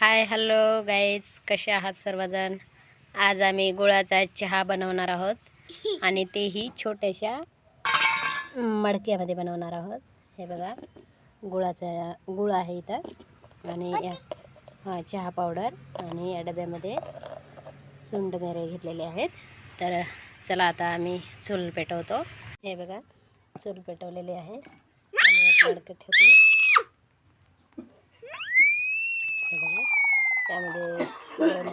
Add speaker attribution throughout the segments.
Speaker 1: Hi hello guys कसे आहात सर्वजण? आज आम्ही गुळाचा चहा बनवणार आहोत आणि तेही छोट्याशा मडक्यामध्ये बनवणार आहोत. हे बघा गुळाचा गुळ आहे इथं. आणि या हां चहा पावडर आणि या डब्यामध्ये सुंड मेरे घेतलेले आहेत. तर चला आता आम्ही चूल पेटवतो. हे बघा चूल पेटवलेले आहे. आणि मडकं ठेवतो.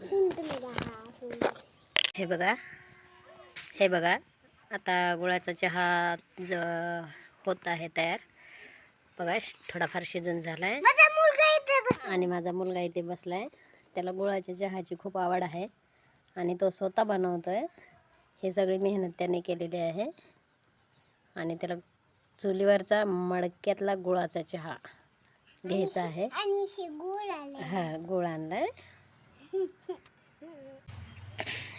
Speaker 2: सुंट मिरा हा
Speaker 1: हे बघा. हे बघा. आता गुळाचा चहा ज होत आहे तयार. बघा थोडाफार शिजन झाला आहे आणि माझा मुलगा इथे बसला आहे त्याला गुळाच्या चहाची खूप आवड आहे. आणि तो स्वतः बनवतो आहे हे सगळी मेहनत त्याने केलेली आहे. आणि त्याला चुलीवरचा मडक्यातला गुळाचा चहा. घ्यायचा आहे.
Speaker 2: आणि गुळ
Speaker 1: हा गुळ आणलाय.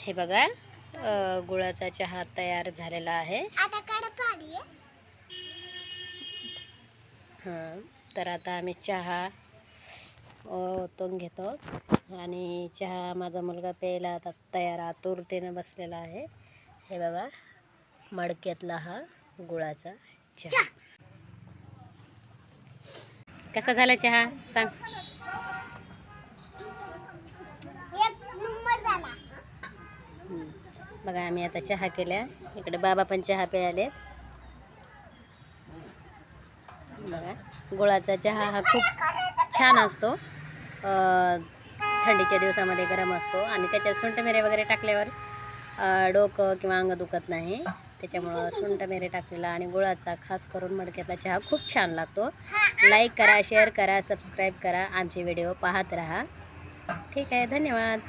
Speaker 1: हे बघा गुळाचा चहा तयार झालेला आहे. हां तर आता आम्ही चहा ओतून घेतो. आणि चहा माझा मुलगा प्यायला आता तयार आतुरतेनं बसलेला आहे. हे बघा मडक्यातला हा गुळाचा चहा. कसा झाला चहा? सांग. बघा आम्ही आता चहा केल्या. इकडे बाबा पण चहा प्यायले बघा गुळाचा चहा हा खूप छान असतो. थंडीच्या दिवसामध्ये गरम असतो. आणि त्याच्यात सुंठ मिरे वगैरे टाकल्यावर डोकं किंवा अंग दुखत नाही. त्याच्यामुळं सुंट मेरे टाकलेला आणि गुळाचा खास करून मडक्यातला चहा खूप छान लागतो. लाईक करा शेअर करा सबस्क्राईब करा. आमचे व्हिडिओ पाहत राहा. ठीक आहे धन्यवाद.